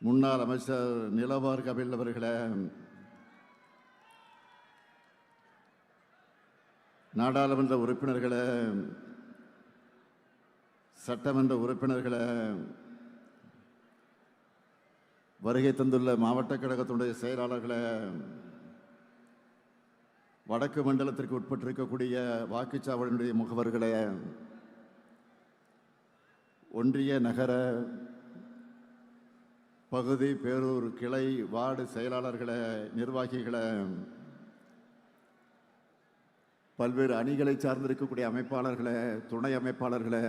முன்னாள் அமைச்சர் நிலவார் கபில் அவர்களை நாடாளுமன்ற உறுப்பினர்களை சட்டமன்ற உறுப்பினர்களை வருகை தந்துள்ள மாவட்ட கழகத்தினுடைய செயலாளர்களை வடக்கு மண்டலத்திற்கு உட்பட்டிருக்கக்கூடிய வாக்குச்சாவடியினுடைய முகவர்களை ஒன்றிய நகர பகுதி பேரூர் கிளை வார்டு செயலாளர்களை நிர்வாகிகளை பல்வேறு அணிகளை சார்ந்திருக்கக்கூடிய அமைப்பாளர்களை துணை அமைப்பாளர்களை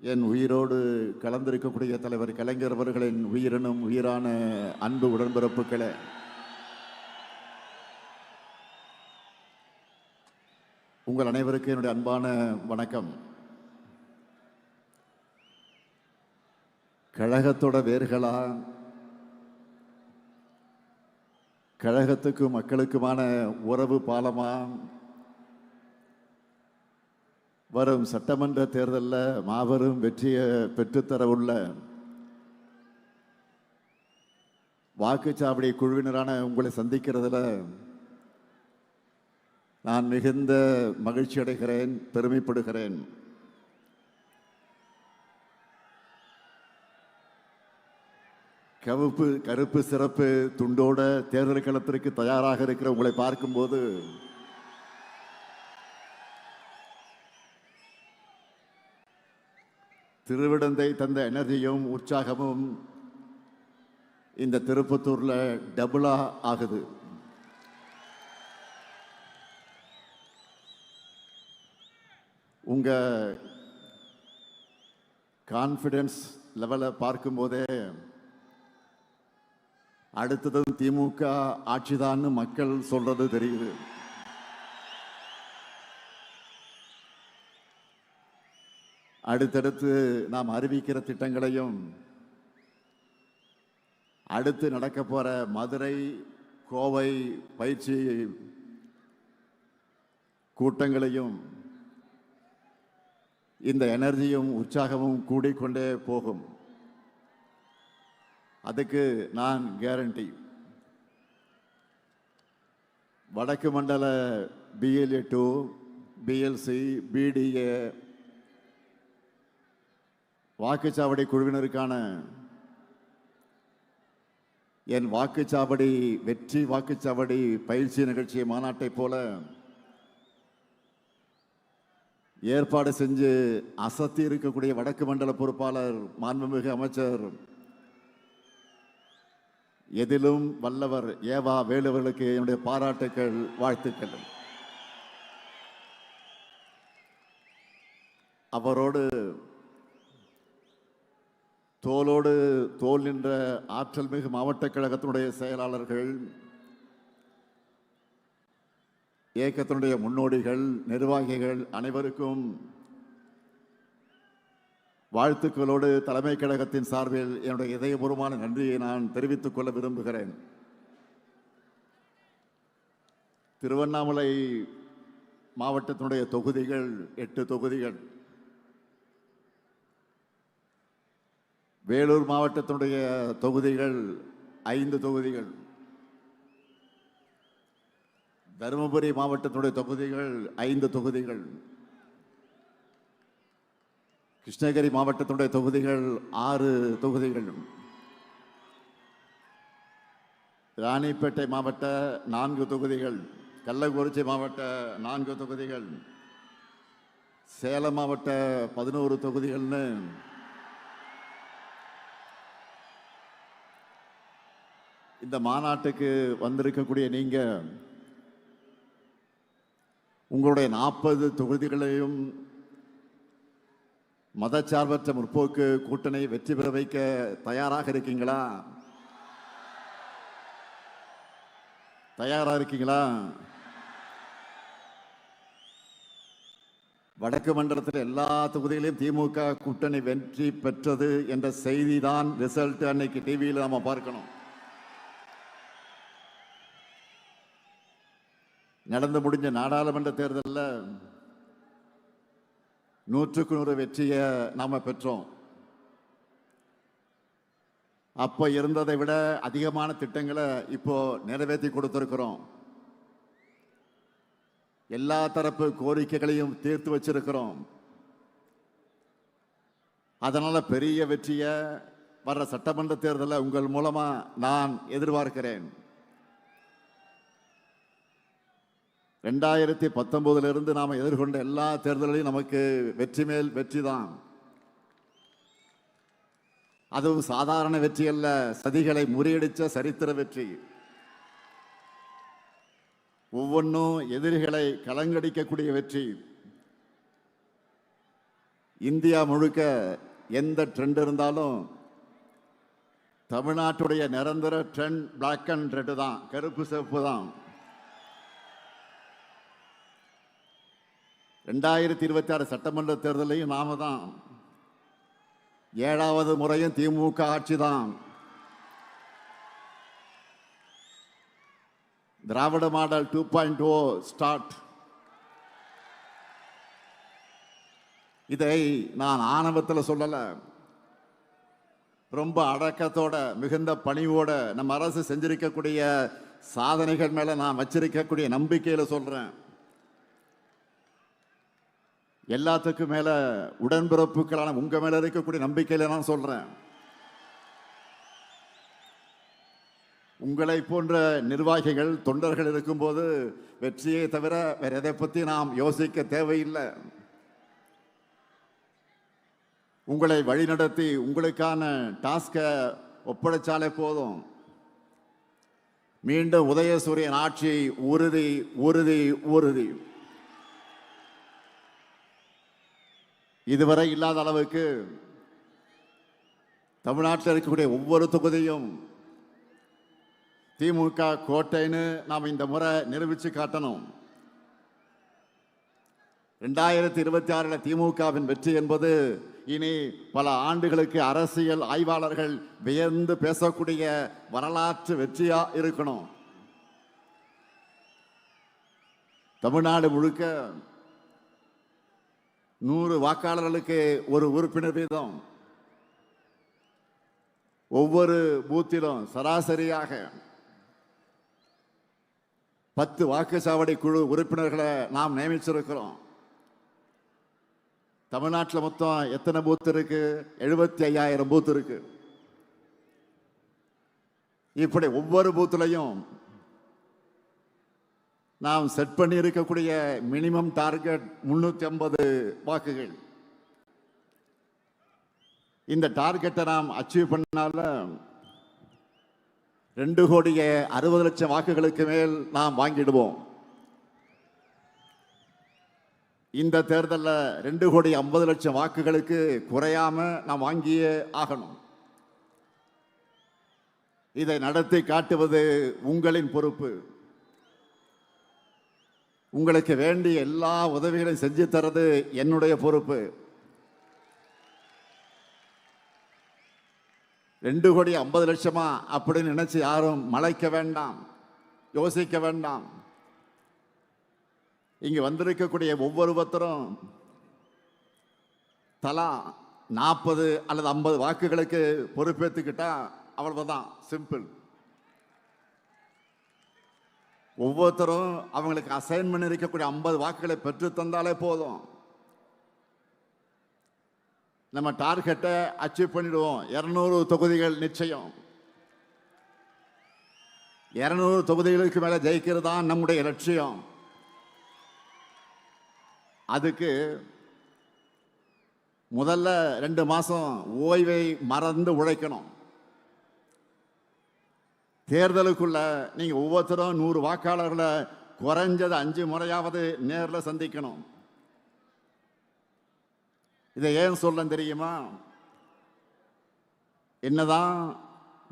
என் உயிரோடு கலந்திருக்கக்கூடிய தலைவர் கலைஞர் அவர்களின் உயிரினும் உயிரான அன்பு உடன்பிறப்புகளை உங்கள் அனைவருக்கும் என்னுடைய அன்பான வணக்கம். கழகத்தோட வேர்களா? கழகத்துக்கும் மக்களுக்குமான உறவு பாலமா? வரும் சட்டமன்ற தேர்தலில் மாபெரும் வெற்றியை பெற்றுத்தர உள்ள வாக்குச்சாவடி குழுவினரான உங்களை சந்திக்கிறதுல நான் மிகுந்த மகிழ்ச்சி அடைகிறேன் பெருமைப்படுகிறேன். கவுப்பு கருப்பு சிறப்பு துண்டோட தேர்தல் களத்திற்கு தயாராக இருக்கிற உங்களை பார்க்கும்போது திருவிடந்தை தந்த எனர்ஜியும் உற்சாகமும் இந்த திருப்பத்தூர்ல டபுளா ஆகுது. உங்க கான்ஃபிடென்ஸ் லெவலை பார்க்கும்போதே அடுத்ததும் திமுக ஆட்சிதான்னு மக்கள் சொல்றது தெரியுது. அடுத்தடுத்து நாம் அறிவிக்கிற திட்டங்களையும் அடுத்து நடக்க போற மதுரை கோவை பயிற்சி கூட்டங்களையும் இந்த எனர்ஜியும் உற்சாகமும் கூடிக்கொண்டே போகும். அதுக்கு நான் கேரண்டி வடக்கு மண்டல பிஎல்ஏ டூ பிஎல்சி பிடிஏ வாக்குச்சாவடி குழுவினருக்கான என் வாக்குச்சாவடி வெற்றி வாக்குச்சாவடி பயிற்சி நிகழ்ச்சி மாநாட்டைப் போல ஏற்பாடு செஞ்சு அசத்தி இருக்கக்கூடிய வடக்கு மண்டல பொறுப்பாளர் மாண்புமிகு அமைச்சர் எதிலும் வல்லவர் ஏவா வேலுவர்களுக்கு என்னுடைய பாராட்டுக்கள் வாழ்த்துக்கள். அவரோடு தோளோடு தோல் நின்ற ஆற்றல் மிகு மாவட்ட கழகத்தினுடைய செயலாளர்கள் இயக்கத்தினுடைய முன்னோடிகள் நிர்வாகிகள் அனைவருக்கும் வாழ்த்துக்களோடு தலைமை கழகத்தின் சார்பில் என்னுடைய இதயபூர்வமான நன்றியை நான் தெரிவித்துக் கொள்ள விரும்புகிறேன். திருவண்ணாமலை மாவட்டத்தினுடைய தொகுதிகள் எட்டு தொகுதிகள். வேலூர் மாவட்டத்தினுடைய தொகுதிகள் ஐந்து தொகுதிகள். தருமபுரி மாவட்டத்தினுடைய தொகுதிகள் ஐந்து தொகுதிகள். கிருஷ்ணகிரி மாவட்டத்தினுடைய தொகுதிகள் ஆறு தொகுதிகள் ராணிப்பேட்டை மாவட்ட நான்கு தொகுதிகள் கள்ளக்குறிச்சி மாவட்ட நான்கு தொகுதிகள் சேலம் மாவட்ட பதினோரு தொகுதிகள்னு. இந்த மாநாட்டுக்கு வந்திருக்கக்கூடிய நீங்கள் உங்களுடைய நாற்பது தொகுதிகளையும் மதச்சார்பற்ற முற்போக்கு கூட்டணி வெற்றி பெற வைக்க தயாராக இருக்கீங்களா? தயாராக இருக்கீங்களா? வடக்கு மண்டலத்தில் எல்லா தொகுதிகளையும் திமுக கூட்டணி வெற்றி பெற்றது என்ற செய்தி தான் ரிசல்ட் அன்னைக்கு டிவியில் நம்ம பார்க்கணும். நடந்து முடிஞ்ச நாடாளுமன்ற தேர்தலில் நூற்றுக்கு நூறு வெற்றியை நாம் பெற்றோம். அப்போ இருந்ததை விட அதிகமான திட்டங்களை இப்போ நிறைவேற்றி கொடுத்துருக்குறோம். எல்லா தரப்பு கோரிக்கைகளையும் தீர்த்து வச்சிருக்கிறோம். அதனால் பெரிய வெற்றியை வர்ற சட்டமன்ற தேர்தலை உங்கள் மூலமாக நான் எதிர்பார்க்கிறேன். ரெண்டாயிரத்தி பத்தொம்போதிலிருந்து நாம் எதிர்கொண்ட எல்லா தேர்தல்களையும் நமக்கு வெற்றி மேல் வெற்றி தான் அதுவும் சாதாரண வெற்றி அல்ல சதிகளை முறியடித்த சரித்திர வெற்றி. ஒவ்வொன்றும் எதிரிகளை கலங்கடிக்கக்கூடிய வெற்றி. இந்தியா முழுக்க எந்த ட்ரெண்ட் இருந்தாலும் தமிழ்நாட்டுடைய நிரந்தர ட்ரெண்ட் பிளாக் அண்ட் ரெட்டு தான் கருப்பு சிவப்பு தான். ரெண்டாயிரத்தி இருபத்தி ஆறு சட்டமன்ற தேர்தலையும் நாம தான் ஏழாவது முறையும் திமுக ஆட்சி தான். Dravida model two point O start. இதை நான் ஆணவத்தில் சொல்லலை. ரொம்ப அடக்கத்தோட மிகுந்த பணிவோட நம்ம அரசு செஞ்சிருக்கக்கூடிய சாதனைகள் மேலே நான் வச்சிருக்கக்கூடிய நம்பிக்கையில் சொல்கிறேன் எல்லாத்துக்கும் மேல உடன்பிறப்புகளான உங்க மேல இருக்கக்கூடிய நம்பிக்கையில நான் சொல்றேன். உங்களை போன்ற நிர்வாகிகள் தொண்டர்கள் இருக்கும்போது வெற்றியை தவிர வேற எதை பத்தி நாம் யோசிக்க தேவையில்லை. உங்களை வழிநடத்தி உங்களுக்கான டாஸ்கை ஒப்படைச்சாலே போதும். மீண்டும் உதயசூரியன் ஆட்சி உறுதி உறுதி உறுதி. இதுவரை இல்லாத அளவுக்கு தமிழ்நாட்டில் இருக்கக்கூடிய ஒவ்வொரு தொகுதியும் திமுக கோட்டைன்னு நாம் இந்த முறை நிரூபித்து காட்டணும். ரெண்டாயிரத்தி இருபத்தி ஆறில் திமுகவின் வெற்றி என்பது இனி பல ஆண்டுகளுக்கு அரசியல் ஆய்வாளர்கள் வியந்து பேசக்கூடிய வரலாற்று வெற்றியா இருக்கணும். தமிழ்நாடு முழுக்க நூறு வாக்காளர்களுக்கு ஒரு உறுப்பினர் வீதம். ஒவ்வொரு பூத்திலும் சராசரியாக பத்து வாக்குச்சாவடி குழு உறுப்பினர்களை நாம் நியமிச்சிருக்கிறோம். தமிழ்நாட்டில் மொத்தம் எத்தனை பூத் இருக்கு? எழுபத்தி ஐயாயிரம் பூத் இருக்கு. இப்படி ஒவ்வொரு பூத்துலையும் நாம் செட் பண்ணி இருக்கக்கூடிய மினிமம் டார்கெட் முன்னூற்றி ஐம்பது வாக்குகள். இந்த டார்கெட்டை நாம் அச்சீவ் பண்ணால ரெண்டு கோடியே அறுபது லட்சம் வாக்குகளுக்கு மேல் நாம் வாங்கிடுவோம். இந்த தேர்தலில் ரெண்டு கோடி ஐம்பது லட்சம் வாக்குகளுக்கு குறையாம நாம் வாங்கியே ஆகணும். இதை நடத்தி காட்டுவது உங்களின் பொறுப்பு. உங்களுக்கு வேண்டிய எல்லா உதவிகளையும் செஞ்சு தரது என்னுடைய பொறுப்பு. ரெண்டு கோடி ஐம்பது லட்சமா அப்படின்னு நினைச்சு யாரும் மலைக்க வேண்டாம் யோசிக்க வேண்டாம். இங்க வந்திருக்கக்கூடிய ஒவ்வொருவத்தரும் தலா நாற்பது அல்லது ஐம்பது வாக்குகளுக்கு பொறுப்பேற்றுக்கிட்டா அவ்வளவுதான் சிம்பிள். ஒவ்வொருத்தரும் அவங்களுக்கு அசைன்மெண்ட் இருக்கக்கூடிய ஐம்பது வாக்குகளை பெற்று தந்தாலே போதும். நம்ம டார்கெட்டை அச்சீவ் பண்ணிடுவோம். இரநூறு தொகுதிகள் நிச்சயம். இரநூறு தொகுதிகளுக்கு மேலே ஜெயிக்கிறது தான் நம்முடைய லட்சியம். அதுக்கு முதல்ல ரெண்டு மாதம் ஓய்வை மறந்து உழைக்கணும். தேர்தலுக்குள்ள நீங்கள் ஒவ்வொருத்தரும் நூறு வாக்காளர்களை குறைஞ்சது அஞ்சு முறையாவது நேரில் சந்திக்கணும். இதை ஏன் சொல்ல தெரியுமா? என்னதான்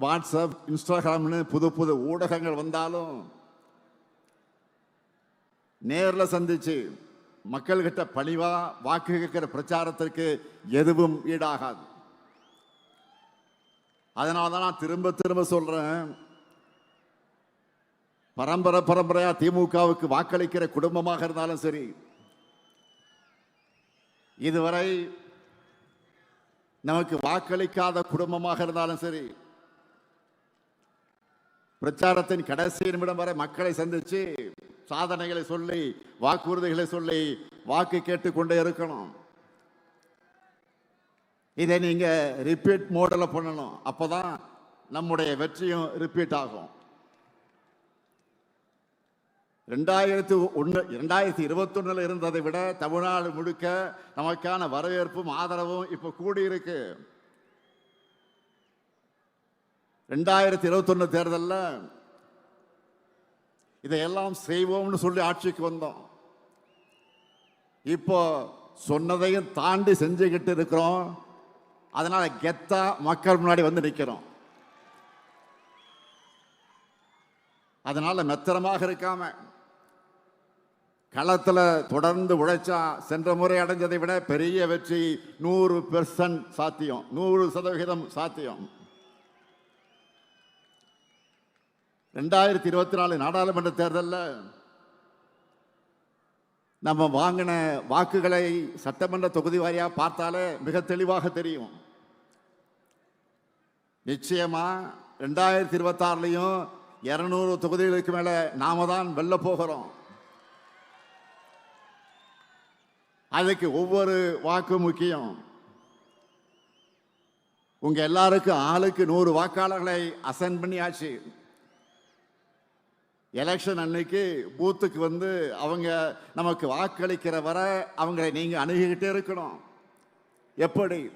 வாட்ஸ்அப் இன்ஸ்டாகிராம்னு புது புது ஊடகங்கள் வந்தாலும் நேரில் சந்திச்சு மக்கள்கிட்ட பணிவா வாக்கு கேட்கிற பிரச்சாரத்திற்கு எதுவும் ஈடாகாது. அதனால தான் நான் திரும்ப திரும்ப சொல்றேன் பரம்பரை பரம்பரையா திமுகவுக்கு வாக்களிக்கிற குடும்பமாக இருந்தாலும் சரி இதுவரை நமக்கு வாக்களிக்காத குடும்பமாக இருந்தாலும் சரி பிரச்சாரத்தின் கடைசி நிமிடம் வரை மக்களை சந்திச்சு சாதனைகளை சொல்லி வாக்குறுதிகளை சொல்லி வாக்கு கேட்டுக்கொண்டே இருக்கணும். இதை நீங்க ரிப்பீட் மோடல பண்ணணும். அப்பதான் நம்முடைய வெற்றியும் ரிப்பீட் ஆகும். ரெண்டாயிரத்தி ஒன்று ரெண்டாயிரத்தி இருபத்தொன்னில் இருந்ததை விட தமிழ்நாடு முழுக்க நமக்கான வரவேற்பும் ஆதரவும் இப்போ கூடியிருக்கு. ரெண்டாயிரத்தி இருபத்தொன்று தேர்தலில் இதையெல்லாம் செய்வோம்னு சொல்லி ஆட்சிக்கு வந்தோம். இப்போ சொன்னதையும் தாண்டி செஞ்சுக்கிட்டு இருக்கிறோம். அதனால் கெத்தா மக்கள் முன்னாடி வந்து நிற்கிறோம் அதனால மெத்தனமாக இருக்காமல் களத்தில் தொடர்ந்து உழைச்சா சென்ற முறை அடைஞ்சதை விட பெரிய வெற்றி நூறு பெர்சன்ட் சாத்தியம். நூறு சதவிகிதம் சாத்தியம். ரெண்டாயிரத்தி இருபத்தி நாலு நாடாளுமன்ற தேர்தலில் நம்ம வாங்கின வாக்குகளை சட்டமன்ற தொகுதி வாரியாக பார்த்தாலே மிக தெளிவாக தெரியும். நிச்சயமாக ரெண்டாயிரத்தி இருபத்தாறுலையும் இரநூறு தொகுதிகளுக்கு மேலே நாம தான் வெல்ல போகிறோம். அதுக்கு ஒவ்வொரு வாக்கு முக்கியம். உங்க எல்லாருக்கும் ஆளுக்கு நூறு வாக்காளர்களை அசைன் பண்ணியாச்சு. எலெக்ஷன் அன்னைக்கு பூத்துக்கு வந்து அவங்க நமக்கு வாக்களிக்கிற வரை அவங்களை நீங்க அணுகிக்கிட்டே இருக்கணும். எப்படி?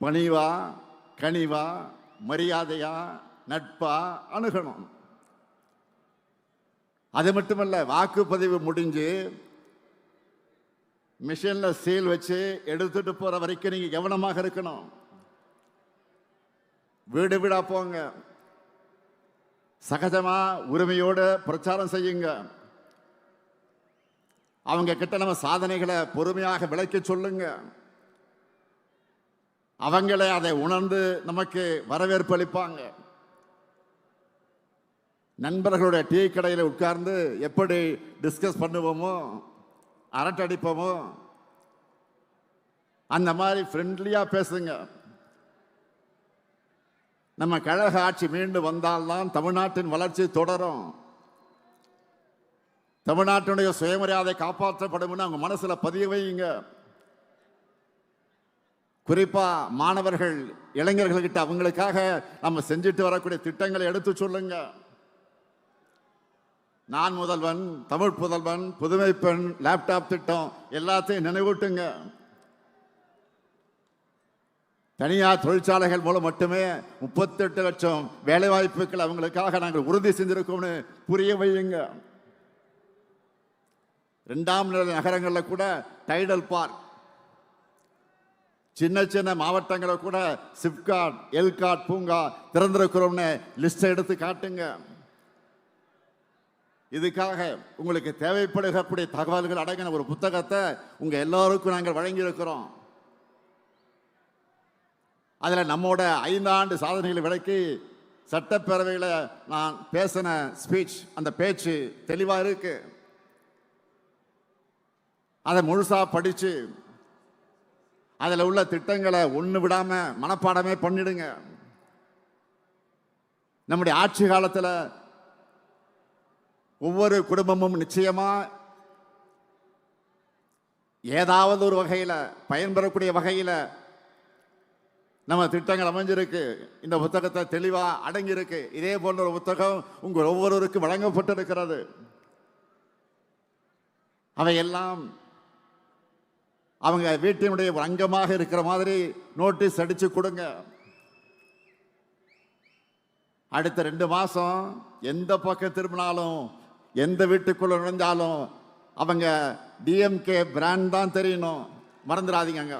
பணிவா கனிவா மரியாதையா நட்பா அணுகணும். அது மட்டுமல்ல வாக்குப்பதிவு முடிஞ்சு மிஷினில் சீல் வச்சு எடுத்துட்டு போகிற வரைக்கும் நீங்கள் கவனமாக இருக்கணும். வீடு வீடா போங்க. சகஜமாக உரிமையோடு பிரச்சாரம் செய்யுங்க. அவங்க கிட்ட நம்ம சாதனைகளை பொறுமையாக விளக்கி சொல்லுங்க. அவங்களே அதை உணர்ந்து நமக்கு வரவேற்பு அளிப்பாங்க. நண்பர்களுடைய டீ கடையில் உட்கார்ந்து எப்படி டிஸ்கஸ் பண்ணுவோமோ அரட்டடிப்போமோ? அந்த மாதிரி ஃப்ரெண்ட்லியாக பேசுங்க. நம்ம கழக ஆட்சி மீண்டும் வந்தால்தான் தமிழ்நாட்டின் வளர்ச்சி தொடரும். தமிழ்நாட்டினுடைய சுயமரியாதை காப்பாற்றப்படும் அவங்க மனசில் பதிய வையுங்க குறிப்பாக மாணவர்கள் இளைஞர்கள்கிட்ட அவங்களுக்காக நம்ம செஞ்சுட்டு வரக்கூடிய திட்டங்களை எடுத்து சொல்லுங்கள் நான் முதல்வன் தமிழ் புதல்வன் புதுமை பெண் லேப்டாப் திட்டம் எல்லாத்தையும் நினைவூட்டுங்க. தனியார் தொழிற்சாலைகள் மூலம் மட்டுமே முப்பத்தெட்டு லட்சம் வேலைவாய்ப்புகள் அவங்களுக்காக நாங்கள் உறுதி செஞ்சிருக்கோம்னு புரிய வையுங்க. ரெண்டாம் நிலை நகரங்களில் கூட டைடல் பார்க் சின்ன சின்ன மாவட்டங்களில் கூட சிப்காட் எல்காட் பூங்கா திறந்திருக்கிறோம்னு லிஸ்ட் எடுத்து காட்டுங்க. இதுக்காக உங்களுக்கு தேவைப்படுகக்கூடிய தகவல்கள் அடங்கின ஒரு புத்தகத்தை உங்க எல்லாருக்கும் நாங்கள் வழங்கியிருக்கிறோம். அதில் நம்மோட ஐந்தாண்டு சாதனைகளை விளக்கி சட்டப்பேரவையில் நான் பேசின ஸ்பீச் அந்த பேச்சு தெளிவாக இருக்கு. அதை முழுசா படிச்சு அதில் உள்ள திட்டங்களை ஒன்று விடாம மனப்பாடமே பண்ணிடுங்க. நம்முடைய ஆட்சி காலத்தில் ஒவ்வொரு குடும்பமும் நிச்சயமாக ஏதாவது ஒரு வகையில் பயன்பெறக்கூடிய வகையில் நம்ம திட்டங்கள் அமைஞ்சிருக்கு. இந்த புத்தகத்தை தெளிவாக அடங்கியிருக்கு. இதே போன்ற ஒரு புத்தகம் உங்கள் ஒவ்வொருவருக்கும் வழங்கப்பட்டிருக்கிறது. அவையெல்லாம் அவங்க வீட்டினுடைய ஒரு அங்கமாக இருக்கிற மாதிரி நோட்டீஸ் அடித்து கொடுங்க. அடுத்த ரெண்டு மாதம் எந்த பக்கம் திரும்பினாலும் எந்த வீட்டுக்குள்ளே நுழைஞ்சாலும் அவங்க டிஎம்கே பிராண்ட் தான் தெரியணும். மறந்துடாதீங்க அங்கே.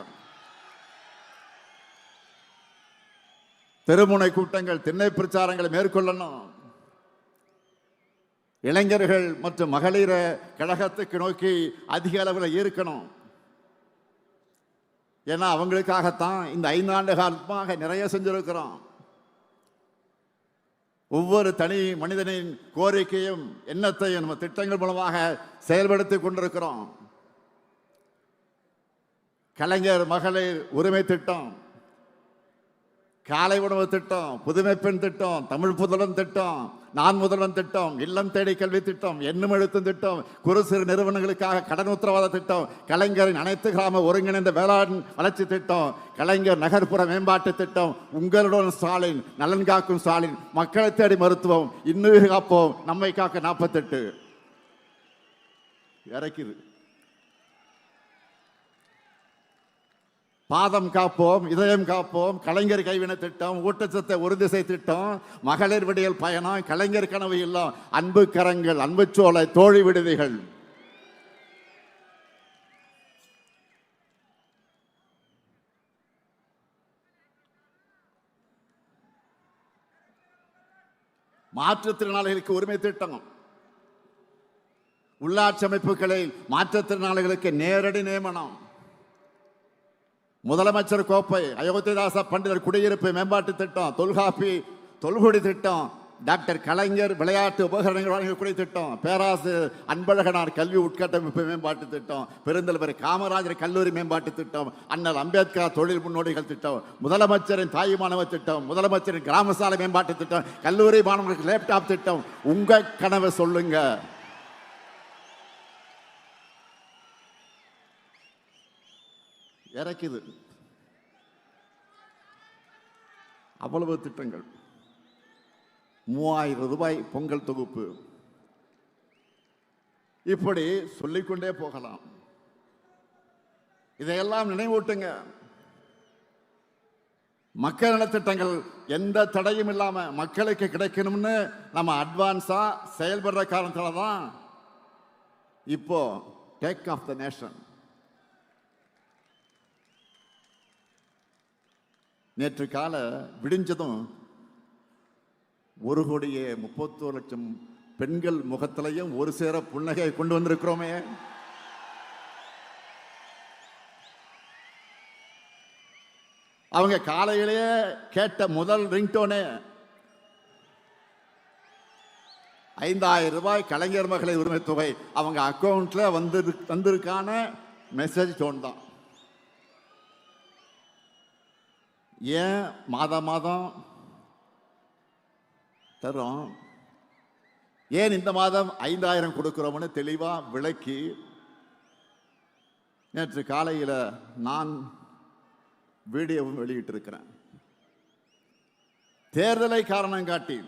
தெருமுனை கூட்டங்கள் திண்ணை பிரச்சாரங்களை மேற்கொள்ளணும். இளைஞர்கள் மற்றும் மகளிரை கழகத்துக்கு நோக்கி அதிக அளவில் ஈர்க்கணும் ஏன்னா அவங்களுக்காகத்தான் இந்த ஐந்தாண்டு காலமாக நிறைய செஞ்சிருக்கிறோம். ஒவ்வொரு தனி மனிதனின் கோரிக்கையும் எண்ணத்தையும் நம்ம திட்டங்கள் மூலமாக செயல்படுத்தி கொண்டிருக்கிறோம். கலைஞர் மகளிர் உரிமை திட்டம் காலை உணவு திட்டம் புதுமை பெண் திட்டம் தமிழ் புதலன் திட்டம் நான் முதல்வன் திட்டம் இல்லம் தேடி கல்வி திட்டம் எண்ணும் எழுத்தும் திட்டம் குறு சிறு நிறுவனங்களுக்காக கடன் உத்தரவாத திட்டம் கலைஞரின் அனைத்து கிராம ஒருங்கிணைந்த வேளாண் வளர்ச்சி திட்டம் கலைஞர் நகர்ப்புற மேம்பாட்டு திட்டம் உங்களுடன் ஸ்டாலின் நலன் காக்கும் ஸ்டாலின் மக்களை தேடி மருத்துவம் இன்னுயிர் காப்போம் நம்மை காக்க நாற்பத்தெட்டு இறக்குது பாதம் காப்போம் இதயம் காப்போம் கலைஞர் கைவினை திட்டம் ஊட்டச்சத்தை உறுதிசை திட்டம் மகளிர் விடியல் பயணம் கலைஞர் கனவு இல்லம் அன்பு கரங்கள் அன்பு சோலை தோழி விடுதிகள். மாற்றுத்திறனாளிகளுக்கு உரிமை திட்டம் உள்ளாட்சி அமைப்புகளில் மாற்றுத்திறனாளிகளுக்கு நேரடி நியமனம். முதலமைச்சர் கோப்பை அயோத்திதாச பண்டிதர் குடியிருப்பு மேம்பாட்டு திட்டம் தொல்காப்பி தொல்குடி திட்டம் டாக்டர் கலைஞர் விளையாட்டு உபகரணங்கள் வழங்கக்கூடிய திட்டம் பேராசிரியர் அன்பழகனார் கல்வி உட்கட்டமைப்பு மேம்பாட்டு திட்டம் பெருந்தலைவர் காமராஜர் கல்லூரி மேம்பாட்டு திட்டம் அண்ணல் அம்பேத்கர் தொழில் முன்னோடிகள் திட்டம் முதலமைச்சரின் தாய் மாணவர் திட்டம் முதலமைச்சரின் கிராம சாலை மேம்பாட்டு திட்டம் கல்லூரி மாணவர்களுக்கு லேப்டாப் திட்டம் உங்கள் கனவை சொல்லுங்கள் இறக்குது. அவ்வளவு திட்டங்கள். மூவாயிரம் ரூபாய் பொங்கல் தொகுப்பு. இப்படி சொல்லிக்கொண்டே போகலாம். இதையெல்லாம் நினைவூட்டுங்க. மக்கள் நலத்திட்டங்கள் எந்த தடையும் இல்லாமல் மக்களுக்கு கிடைக்கணும்னு நம்ம அட்வான்ஸாக செயல்படுற காரணத்தில் தான் இப்போ டேக் ஆஃப் த நேஷன் நேற்று கால விடிஞ்சதும் ஒரு கோடியே முப்பத்தோரு லட்சம் பெண்கள் முகத்திலையும் ஒரு சேர புன்னகை கொண்டு வந்திருக்கிறோமே. அவங்க காலையிலேயே கேட்ட முதல் ரிங்டோனே ஐந்தாயிரம் ரூபாய் கலைஞர் மகளிர் உரிமை தொகை அவங்க அக்கௌண்ட்ல வந்து வந்திருக்கான மெசேஜ் டோன் தான். ஏன் மாதம் மாதம் தரும் ஏன் இந்த மாதம் ஐந்தாயிரம் கொடுக்குறோம்னு தெளிவாக விளக்கி நேற்று காலையில் நான் வீடியோவும் வெளியிட்டிருக்கிறேன். தேர்தலை காரணம் காட்டி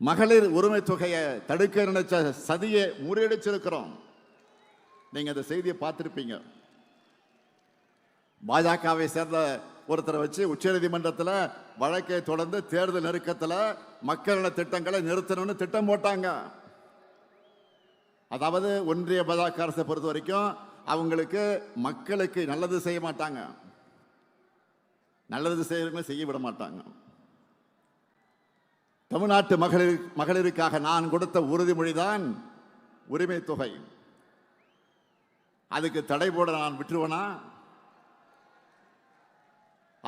மகளிர் உரிமை தொகையை தடுக்க நினைச்ச சதியை முறியடிச்சிருக்கிறோம். நீங்கள் அந்த செய்தியை பார்த்துருப்பீங்க. பாஜகவை சேர்ந்த ஒருத்தரை வச்சு உச்சநீதிமன்றத்தில் வழக்கை தொடர்ந்து தேர்தல் நெருக்கத்தில் மக்கள் திட்டங்களை நிறுத்தணும்னு திட்டம் போட்டாங்க. அதாவது ஒன்றிய பாஜக அரசை பொறுத்த வரைக்கும் அவங்களுக்கு மக்களுக்கு நல்லது செய்ய மாட்டாங்க. நல்லது செய்யறவங்களை செய்ய விட மாட்டாங்க. தமிழ்நாட்டு மகளிர் மகளிருக்காக நான் கொடுத்த உறுதிமொழி தான் உரிமை தொகை அதுக்கு தடை போட நான் விட்டுருவேனா?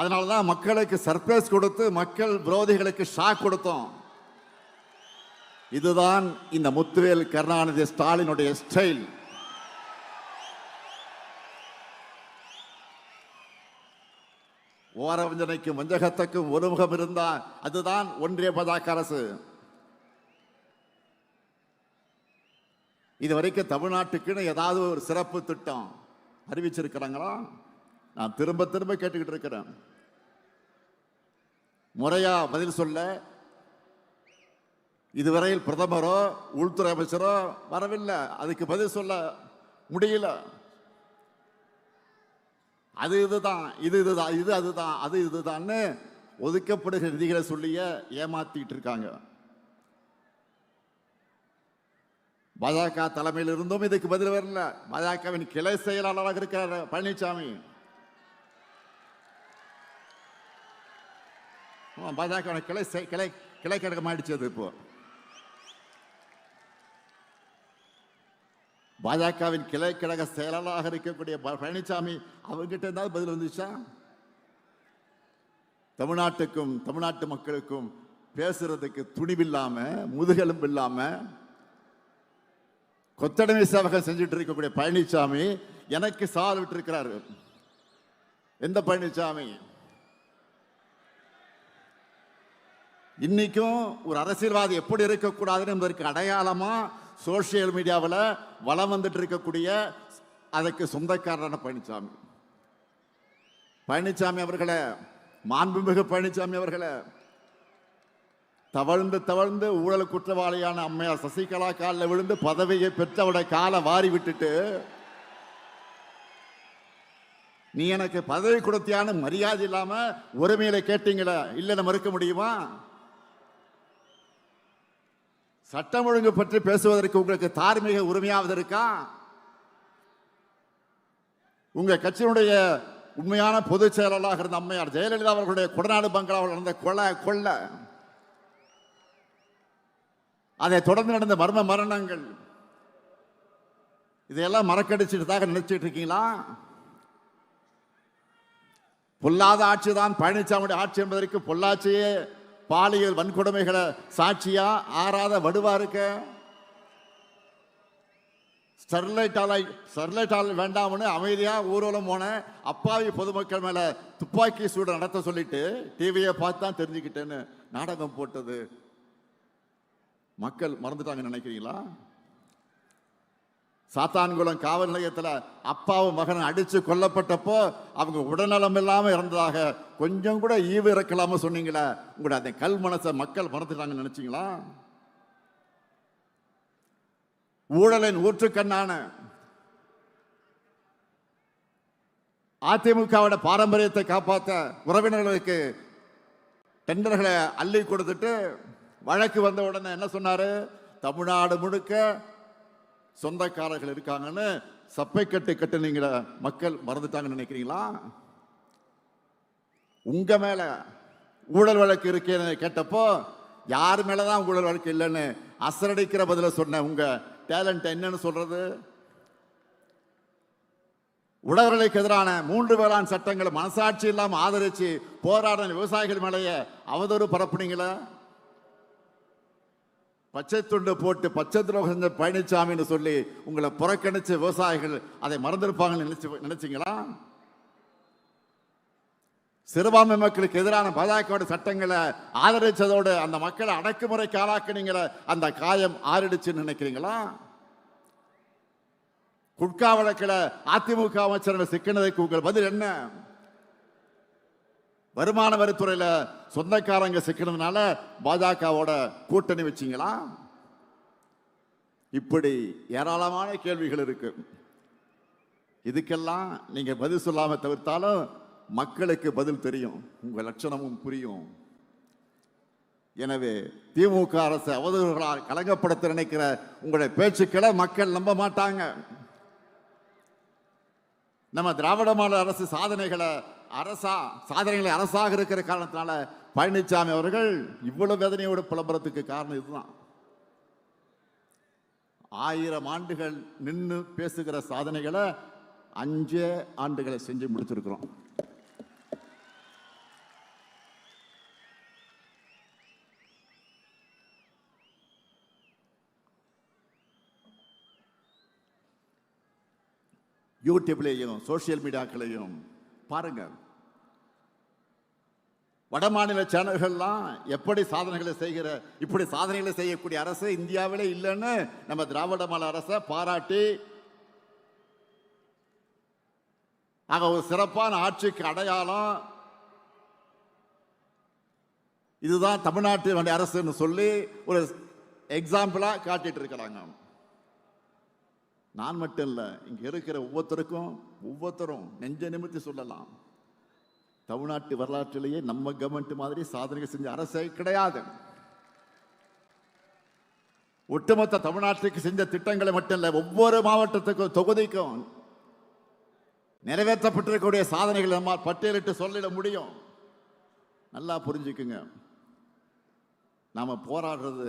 அதனால தான் மக்களுக்கு சர்ப்ரைஸ் கொடுத்து மக்கள் விரோதிகளுக்கு ஷாக் கொடுத்தோம். இதுதான் இந்த முத்துவேல் கருணாநிதி ஸ்டாலினுடைய ஸ்டைல் ஓரவஞ்சனைக்கும் வஞ்சகத்துக்கும் ஒருமுகம் இருந்தால் அதுதான் ஒன்றிய பாஜக அரசு. இது வரைக்கும் தமிழ்நாட்டுக்குன்னு ஏதாவது ஒரு சிறப்பு திட்டம் அறிவிச்சிருக்கிறாங்களா? நான் திரும்ப திரும்ப கேட்டுக்கிட்டு இருக்கிறேன். முறையாக பதில் சொல்ல இதுவரையில் பிரதமரோ உள்துறை அமைச்சரோ வரவில்லை. அதுக்கு பதில் சொல்ல முடியல. அது இதுதான் இது இதுதான் இது அதுதான் அது இதுதான்னு ஒதுக்கப்படுகிற நிதிகளை சொல்லிய ஏமாத்திட்டு இருக்காங்க. பாஜக தலைமையில் இருந்தும் இதுக்கு பதில் வரல. பாஜகவின் கிளை செயலாளராக இருக்கிறார் பழனிசாமி பாஜக கிளை கிளை கிளை கழகம் அது இப்போ. பாஜகவின் கிளை கழக செயலாளராக இருக்கக்கூடிய ப- பழனிசாமி அவர்கிட்ட இருந்தாலும் பதில் வந்துச்சா? தமிழ்நாட்டுக்கும் தமிழ்நாட்டு மக்களுக்கும் பேசுறதுக்கு துணிவில்லாம முதுகெலும்பு இல்லாம கொத்தடைமை சேவகம் செஞ்சுட்டு இருக்கக்கூடிய பழனிசாமி எனக்கு சால் விட்டு இருக்கிறாரு எந்த பழனிசாமி இன்றைக்கும் ஒரு அரசியல்வாதி எப்படி இருக்கக்கூடாதுன்னு என்பதற்கு அடையாளமாக சோசியல் மீடியாவில் வலம் வந்துட்டு இருக்கக்கூடிய அதற்கு சொந்தக்காரரான பழனிசாமி பழனிசாமி அவர்களே மாண்புமிகு பழனிசாமி அவர்களை தவழ்ந்து தவழ்ந்து ஊழல் குற்றவாளியான அம்மையார் சசிகலா காலில் விழுந்து பதவியை பெற்று அவருடைய காலை வாரி விட்டுட்டு நீ எனக்கு பதவி கொடுத்தியான மரியாதை இல்லாமல் உரிமையில கேட்டீங்களே இல்லைன்னு மறுக்க முடியுமா? சட்டம் ஒழுங்கு பற்றி பேசுவதற்கு உங்களுக்கு தார்மீக உரிமையாவது இருக்கா? உங்க கட்சியினுடைய உண்மையான பொதுச் செயலாளராக இருந்த அம்மையார் ஜெயலலிதா அவர்களுடைய கொடநாடு பங்களாவில் நடந்த கொலை கொல்ல அதை தொடர்ந்து நடந்த மர்ம மரணங்கள். இதையெல்லாம் மறக்கடிச்சிட்டதாக நினைச்சிட்டு இருக்கீங்களா? பொல்லாத ஆட்சி தான் பழனிசாமியுடைய ஆட்சி என்பதற்கு பொள்ளாச்சியே பாலியல் வன்கொடுமைகளை சாட்சியா? ஆறாத வடுவா இருக்க? ஸ்டெர்லைட் ஆலை ஸ்டெர்லைட் ஆலை வேண்டாம்னு அமைதியாக ஊர்வலம் போன அப்பாவி பொதுமக்கள் மேலே துப்பாக்கி சூடு நடத்த சொல்லிட்டு டிவியை பார்த்து தான் தெரிஞ்சுக்கிட்டேன்னு நாடகம் போட்டது. மக்கள் மறந்துட்டாங்கன்னு நினைக்கிறீங்களா? சாத்தான்குளம் காவல் நிலையத்தில் அப்பாவும் மகனும் அடித்து கொல்லப்பட்டப்போ அவங்க உடல்நலம் இல்லாமல் இருந்ததாக கொஞ்சம் கூட ஈவு இறக்கலாமல் சொன்னீங்களே உங்களோட அந்த கல் மனசை மக்கள் மறந்துட்டாங்கன்னு நினச்சிங்களா? ஊழலின் ஊற்றுக்கண்ணான அதிமுகவோட பாரம்பரியத்தை காப்பாற்ற உறவினர்களுக்கு டெண்டர்களை அள்ளி கொடுத்துட்டு வழக்கு வந்த உடனே என்ன சொன்னார்? தமிழ்நாடு முழுக்க சொந்தக்காரர்கள் இருக்காங்கன்னு சப்பை கட்டு மக்கள் மறந்துட்டாங்கன்னு நினைக்கிறீங்களா? உங்க மேல ஊழல் வழக்கு இருக்கேன்னு கேட்டப்போ யார் மேலதான் ஊழல் வழக்கு இல்லைன்னு அசரடிக்கிற பதில சொன்ன உங்க டேலண்ட் என்னன்னு சொல்றது? உழவர்களுக்கு எதிரான மூன்று வேளாண் சட்டங்களை மனசாட்சி இல்லாமல் ஆதரிச்சு போராடின விவசாயிகள் மேலேயே அவதூறு பரப்புனீங்களா? பச்சை துண்டு போட்டு பச்சை துரோகம் செஞ்ச பழனிசாமின்னு சொல்லி உங்களை புறக்கணிச்ச விவசாயிகள் அதை மறந்திருப்பாங்கன்னு நினைச்சு நினைச்சிங்களா? சிறுபான்மை மக்களுக்கு எதிரான பாஜகவோட சட்டங்களை ஆதரிச்சதோடு அந்த மக்களை அடக்குமுறைக்கு ஆளாக்குனீங்கள அந்த காயம் ஆறிடுச்சுன்னு நினைக்கிறீங்களா? குட்கா வழக்கில் அதிமுக அமைச்சர்கள் சிக்கினதுக்கு உங்கள் பதில் என்ன? வருமான வரித்துறையில் சொந்தக்காரங்க சிக்கினதுனால பாஜகவோட கூட்டணி வச்சீங்களா? இப்படி ஏராளமான கேள்விகள் இருக்கு. இதுக்கெல்லாம் நீங்கள் பதில் சொல்லாமல் தவிர்த்தாலும் மக்களுக்கு பதில் தெரியும். உங்கள் லட்சணமும் புரியும். எனவே திமுக அரசு அவதூறுகளால் கலங்கப்படுத்த நினைக்கிற உங்களுடைய பேச்சுக்களை மக்கள் நம்ப மாட்டாங்க. நம்ம திராவிட மாடல் அரசு சாதனைகளை அரசா சாதனைகளை அரசாக இருக்கிற காரணத்தினால பழனிசாமி அவர்கள் இவ்வளவு வேதனையோட புலம்புறதுக்கு காரணம் இதுதான். ஆயிரம் ஆண்டுகள் நின்று பேசுகிற சாதனைகளை அஞ்சே ஆண்டுகளை செஞ்சு முடிச்சிருக்கிறோம். யூடியூப்லேயும் சோஷியல் மீடியாக்களையும் பாருங்க. வடமாநில சேனல்கள்லாம் எப்படி சாதனைகளை செய்கிற இப்படி சாதனைகளை செய்யக்கூடிய அரசு இந்தியாவிலே இல்லைன்னு நம்ம திராவிட மாநில அரசை பாராட்டி ஆக ஒரு சிறப்பான ஆட்சிக்கு அடையாளம் இதுதான் தமிழ்நாட்டினுடைய அரசுன்னு சொல்லி ஒரு எக்ஸாம்பிளாக காட்டிட்டு இருக்கிறாங்க. நான் மட்டும் இல்லை இங்கே இருக்கிற ஒவ்வொருத்தருக்கும் ஒவ்வொருத்தரும் நெஞ்ச நிமித்தி சொல்லலாம். தமிழ்நாட்டு வரலாற்றிலேயே நம்ம கவர்மெண்ட் மாதிரி சாதனைகள் செஞ்ச அரசே கிடையாது. ஒட்டுமொத்த தமிழ்நாட்டுக்கு செஞ்ச திட்டங்களை மட்டும் இல்லை ஒவ்வொரு மாவட்டத்துக்கும் தொகுதிக்கும் நிறைவேற்றப்பட்டிருக்கக்கூடிய சாதனைகளை நம்மால் பட்டியலிட்டு சொல்லிட முடியும். நல்லா புரிஞ்சுக்குங்க. நாம் போராடுறது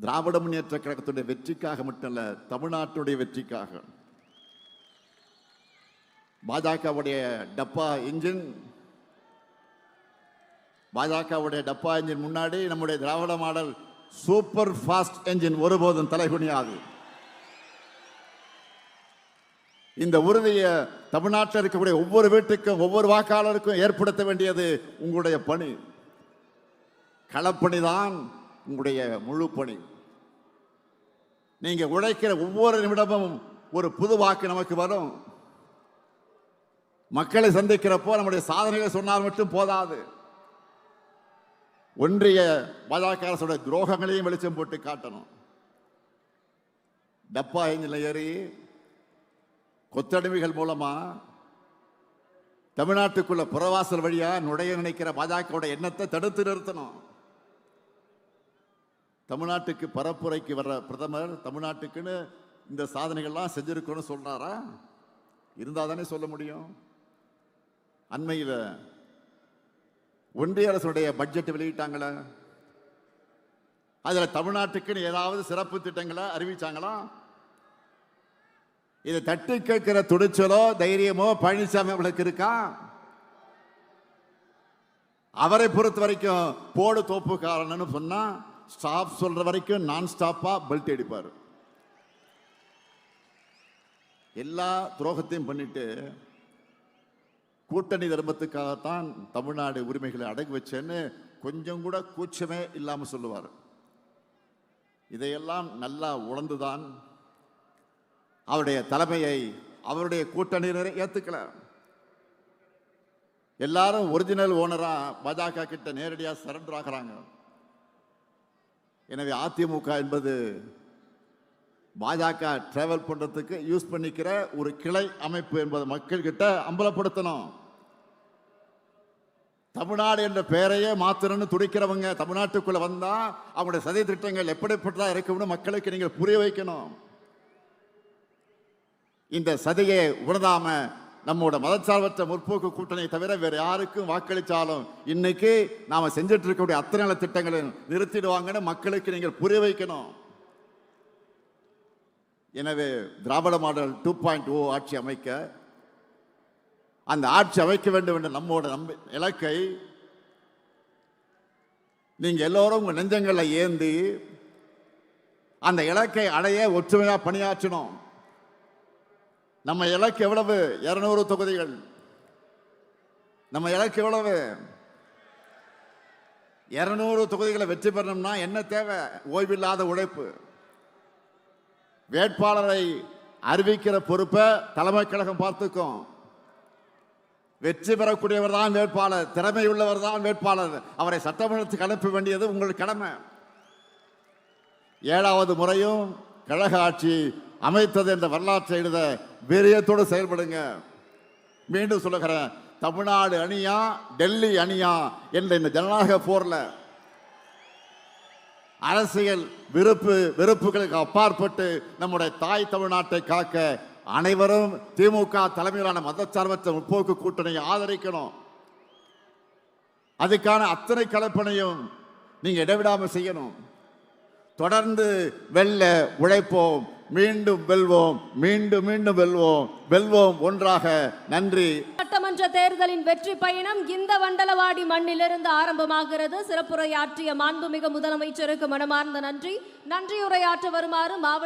திராவிட முன்னேற்ற கழகத்துடைய வெற்றிக்காக மட்டும் தமிழ்நாட்டுடைய வெற்றிக்காக. பாஜகவுடைய டப்பா இன்ஜின் பாஜகவுடைய டப்பா இன்ஜின் முன்னாடி நம்முடைய Dravida model super fast engine ஒருபோதும் தலைகுனியாது. இந்த உறுதியை தமிழ்நாட்டில் இருக்கக்கூடிய ஒவ்வொரு வீட்டுக்கும் ஒவ்வொரு வாக்காளருக்கும் ஏற்படுத்த வேண்டியது உங்களுடைய பணி. களப்பணிதான் உங்களுடைய முழு பணி. நீங்க உழைக்கிற ஒவ்வொரு நிமிடமும் ஒரு புது வாக்கு நமக்கு வரும். மக்களை சந்திக்கிறப்போ நம்முடைய சாதனைகளை சொன்னால் மட்டும் போதாது. ஒன்றிய பாஜக அரசோட துரோகங்களையும் வெளிச்சம் போட்டு காட்டணும். டப்பா எஞ்சில் ஏறி கொத்தடிமைகள் மூலமா தமிழ்நாட்டுக்குள்ள புறவாசல் வழியா நுழைய நினைக்கிற பாஜகவோட எண்ணத்தை தடுத்து நிறுத்தணும். தமிழ்நாட்டுக்கு பரப்புரைக்கு வர்ற பிரதமர் தமிழ்நாட்டுக்குன்னு இந்த சாதனைகள்லாம் செஞ்சுருக்கோன்னு சொல்கிறாரா இருந்தால் தானே சொல்ல முடியும். அண்மையில் ஒன்றிய அரசுடைய பட்ஜெட் வெளியிட்டாங்களே? அதில் தமிழ்நாட்டுக்குன்னு ஏதாவது சிறப்பு திட்டங்களை அறிவிச்சாங்களா? இதை தட்டு கேட்கிற துணிச்சலோ தைரியமோ பழனிசாமி அவளுக்கு இருக்கா? அவரை பொறுத்த வரைக்கும் போடு தோப்புக்காரன்னு சொன்னா ஸ்டாப் சொல்ற வரைக்கும் நான் ஸ்டாப்பா பெல்ட் அடிப்பார். எல்லா துரோகத்தையும் பண்ணிட்டு கூட்டணி தர்மத்துக்காகத்தான் தமிழ்நாடு உரிமைகளை அடகு வச்சேன்னு கொஞ்சம் கூட கூச்சமே இல்லாமல் சொல்லுவார். இதையெல்லாம் நல்லா உணர்ந்துதான் அவருடைய தலைமையை அவருடைய கூட்டணியினரை ஏற்றுக்கல எல்லாரும் ஒரிஜினல் ஓனராக பாஜக கிட்ட நேரடியாக சரண்டர் ஆகிறாங்க. எனவே அதிமுக என்பது பாஜக டிராவல் பண்ணுறதுக்கு யூஸ் பண்ணிக்கிற ஒரு கிளை அமைப்பு என்பதை மக்கள்கிட்ட அம்பலப்படுத்தணும். தமிழ்நாடு என்ற பெயரையே மாத்திரன்னு துடிக்கிறவங்க தமிழ்நாட்டுக்குள்ள வந்தா அவங்களுடைய சதி திட்டங்கள் எப்படிப்பட்டதாக இருக்கும்னு மக்களுக்கு நீங்கள் புரிய வைக்கணும். இந்த சதியை உணராமல் நம்மோட மதச்சார்பற்ற முற்போக்கு கூட்டணி தவிர வேறு யாருக்கும் வாக்களித்தாலும் இன்னைக்கு நாம் செஞ்சுட்டு இருக்கக்கூடிய அத்தனை நல திட்டங்களை நிறுத்திடுவாங்கன்னு மக்களுக்கு நீங்கள் புரிய வைக்கணும். எனவே Dravida model two point O ஆட்சி அமைக்க அந்த ஆட்சி அமைக்க வேண்டும் என்ற நம்மோட நம்ப இலக்கை நீங்கள் எல்லோரும் உங்கள் நெஞ்சங்களை ஏந்தி அந்த இலக்கை அடைய ஒற்றுமையாக பணியாற்றணும். நம்ம இலக்கு எவ்வளவு? இருநூறு தொகுதிகள். நம்ம இலக்கு எவ்வளவு? இருநூறு தொகுதிகளை வெற்றி பெறணும்னா என்ன தேவை? ஓய்வில்லாத உழைப்பு. வேட்பாளரை அறிவிக்கிற பொறுப்பை தலைமை கழகம் பார்த்துக்கும். வெற்றி பெறக்கூடியவர் தான் வேட்பாளர் திறமை உள்ளவர் தான் வேட்பாளர். அவரை சட்டமன்றத்துக்கு அனுப்ப வேண்டியது உங்கள் கடமை. ஏழாவது முறையும் கழக ஆட்சி அமைத்தது என்ற வரலாற்றை எழுத வீரியத்தோடு செயல்படுங்க. மீண்டும் சொல்லுகிறேன். தமிழ்நாடு அணியா டெல்லி அணியா என்ற இந்த ஜனநாயக போரில் அரசியல் விருப்பு வெறுப்புகளுக்கு அப்பாற்பட்டு நம்முடைய தாய் தமிழ்நாட்டை காக்க அனைவரும் திமுக தலைமையிலான மதச்சார்பற்ற முற்போக்கு கூட்டணியை ஆதரிக்கணும். அதுக்கான அத்தனை கலப்பனையும் நீங்கள் இடைவிடாமல் செய்யணும். தொடர்ந்து வெல்ல உழைப்போம். மீண்டும் வெல்வோம் மீண்டும் மீண்டும் வெல்வோம். வெல்வோம் ஒன்றாக. நன்றி. சட்டமன்ற தேர்தலின் வெற்றி பயணம் இந்த வண்டலவாடி மண்ணிலிருந்து ஆரம்பமாகிறது. சிறப்புரையாற்றிய மாண்புமிகு முதலமைச்சருக்கு மனமார்ந்த நன்றி. நன்றியுரையாற்ற வருமாறு மாவட்ட